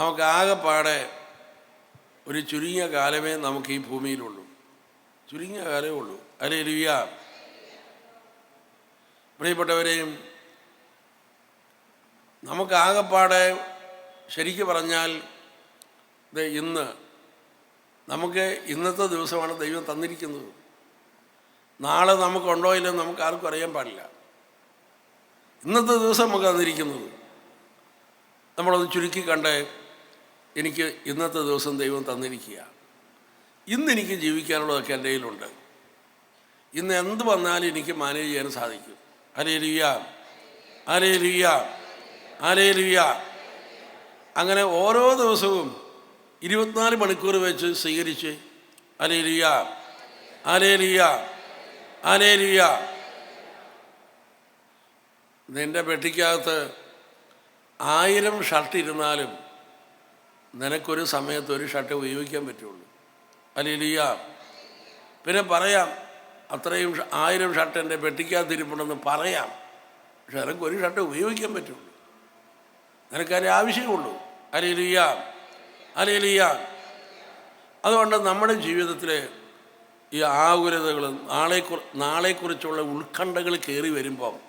നമുക്ക് ആകെപ്പാടെ ഒരു ചുരുങ്ങിയ കാലമേ നമുക്ക് ഈ ഭൂമിയിലുള്ളൂ. ചുരുങ്ങിയ കാലമേ ഉള്ളൂ. അല്ലേ ലിയ പ്രിയപ്പെട്ടവരെയും നമുക്ക് ആകെപ്പാടെ ശരിക്കു പറഞ്ഞാൽ ഇത് ഇന്ന് നമുക്ക് ഇന്നത്തെ ദിവസമാണ് ദൈവം തന്നിരിക്കുന്നത്. നാളെ നമുക്കുണ്ടോ ഇല്ലെന്ന് നമുക്ക് ആർക്കും അറിയാൻ പാടില്ല. ഇന്നത്തെ ദിവസം നമുക്ക് തന്നിരിക്കുന്നത്. നമ്മളത് ചുരുക്കി കണ്ട് എനിക്ക് ഇന്നത്തെ ദിവസം ദൈവം തന്നിരിക്കുക. ഇന്ന് എനിക്ക് ജീവിക്കാനുള്ളതൊക്കെ എന്റെ കയ്യിലുണ്ട്. ഇന്ന് എന്ത് വന്നാലും എനിക്ക് മാനേജ് ചെയ്യാൻ സാധിക്കും. അരേ ലിയ അരേ ലിയ അരേ അങ്ങനെ ഓരോ ദിവസവും ഇരുപത്തിനാല് മണിക്കൂർ വെച്ച് സ്വീകരിച്ച് അരേ ലിയ അരേ ലിയ അരേ ലിയ നിന്റെ പെട്ടിക്കകത്ത് ആയിരം ഷർട്ട് ഇരുന്നാലും നിനക്കൊരു സമയത്ത് ഒരു ഷർട്ട് ഉപയോഗിക്കാൻ പറ്റുള്ളൂ. അല്ലിയ പിന്നെ പറയാം അത്രയും ആയിരം ഷർട്ട് എന്റെ പെട്ടിക്കകത്ത് ഇരിപ്പുണ്ടെന്ന് പറയാം. പക്ഷെ നിനക്ക് ഒരു ഷർട്ട് ഉപയോഗിക്കാൻ പറ്റുള്ളൂ. നിനക്കതിന്റെ ആവശ്യമുള്ളൂ. അല്ലിയ അല്ലിയ. അതുകൊണ്ട് നമ്മുടെ ജീവിതത്തിലെ ഈ ആകുലതകളും നാളെക്കുറി നാളെക്കുറിച്ചുള്ള ഉത്കണ്ഠകൾ കയറി വരുമ്പം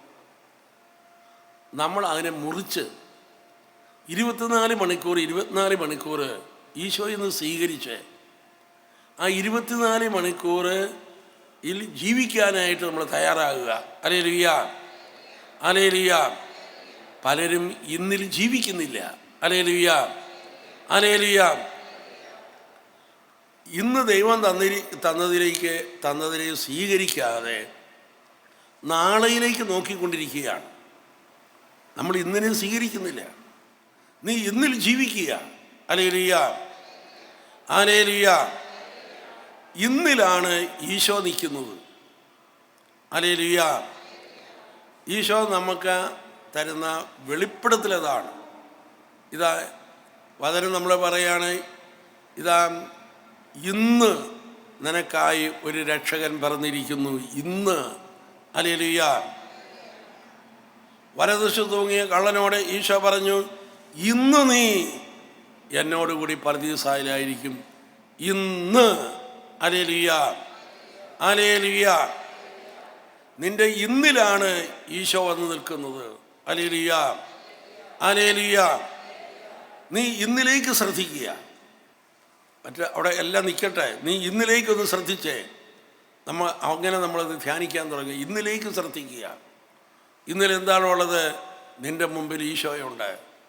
നമ്മൾ അതിനെ മുറിച്ച് ഇരുപത്തിനാല് മണിക്കൂർ ഇരുപത്തിനാല് മണിക്കൂർ ഈശോയിൽ നിന്ന് സ്വീകരിച്ച്. ആ ഇരുപത്തിനാല് മണിക്കൂർ ഇതിൽ ജീവിക്കാനായിട്ട് നമ്മൾ തയ്യാറാകുക. അലേ ലിയ അലേ ലിയ പലരും ഇന്നിൽ ജീവിക്കുന്നില്ല. അലേ ലിയ അലേ ലിയ ഇന്ന് ദൈവം തന്നിരി തന്നതിലേക്ക് തന്നതിനെ സ്വീകരിക്കാതെ നാളെയിലേക്ക് നോക്കിക്കൊണ്ടിരിക്കുകയാണ്. നമ്മൾ ഇന്നിനെ സ്വീകരിക്കുന്നില്ല. നീ ഇന്നിൽ ജീവിക്കുക. അലേലിയ. ആലേലിയ. ഇന്നിലാണ് ഈശോ നിൽക്കുന്നത്. അലേലിയ. ഈശോ നമുക്ക് തരുന്ന വെളിപ്പെടുത്തലതാണ് ഇതാ വചനം നമ്മൾ പറയാണ്. ഇതാ ഇന്ന് നിനക്കായി ഒരു രക്ഷകൻ പറഞ്ഞിരിക്കുന്നു ഇന്ന്. അലേലിയ. വലതുശു തൂങ്ങിയ കള്ളനോട് ഈശോ പറഞ്ഞു ഇന്ന് നീ എന്നോടുകൂടി പർദീസായിലായിരിക്കും ഇന്ന്. അലേലിയ അലേലിയ നിന്റെ ഇന്നിലാണ് ഈശോ വന്ന് നിൽക്കുന്നത്. അലേലിയ അലേലിയ നീ ഇന്നിലേക്ക് ശ്രദ്ധിക്കുക. മറ്റേ അവിടെ എല്ലാം നിൽക്കട്ടെ നീ ഇന്നിലേക്കൊന്ന് ശ്രദ്ധിച്ചേ. നമ്മൾ അങ്ങനെ നമ്മളത് ധ്യാനിക്കാൻ തുടങ്ങി. ഇന്നിലേക്ക് ശ്രദ്ധിക്കുക. ഇന്നലെ എന്താണുള്ളത് നിന്റെ മുമ്പിൽ ഈശോയുണ്ട്.